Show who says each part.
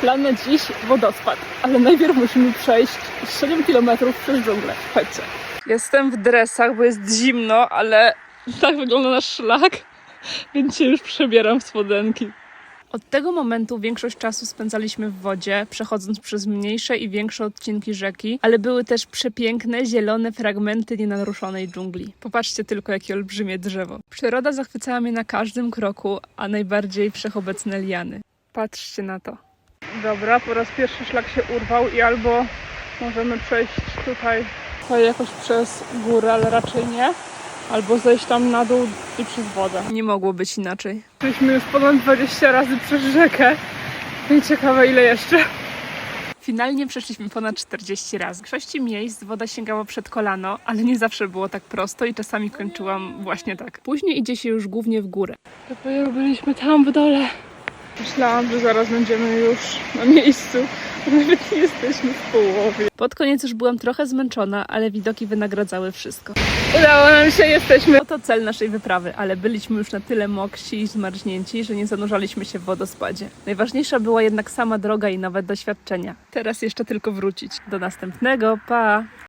Speaker 1: Plan na dziś wodospad, ale najpierw musimy przejść 7 km przez dżunglę. Chodźcie. Jestem w dresach, bo jest zimno, ale tak wygląda nasz szlak, więc się już przebieram w spodenki. Od tego momentu większość czasu spędzaliśmy w wodzie, przechodząc przez mniejsze i większe odcinki rzeki, ale były też przepiękne, zielone fragmenty nienaruszonej dżungli. Popatrzcie tylko, jakie olbrzymie drzewo. Przyroda zachwycała mnie na każdym kroku, a najbardziej wszechobecne liany. Patrzcie na to. Dobra, po raz pierwszy szlak się urwał i albo możemy przejść tutaj, tutaj jakoś przez górę, ale raczej nie. Albo zejść tam na dół i przez wodę. Nie mogło być inaczej. Byliśmy już ponad 20 razy przez rzekę. I ciekawe ile jeszcze. Finalnie przeszliśmy ponad 40 razy. W większości miejsc woda sięgała przed kolano, ale nie zawsze było tak prosto i czasami kończyłam właśnie tak. Później idzie się już głównie w górę. Dopiero byliśmy tam w dole. Myślałam, że zaraz będziemy już na miejscu, a nawet jesteśmy w połowie. Pod koniec już byłam trochę zmęczona, ale widoki wynagradzały wszystko. Udało nam się, jesteśmy. Oto cel naszej wyprawy, ale byliśmy już na tyle moksi i zmarznięci, że nie zanurzaliśmy się w wodospadzie. Najważniejsza była jednak sama droga i nowe doświadczenia. Teraz jeszcze tylko wrócić. Do następnego, pa!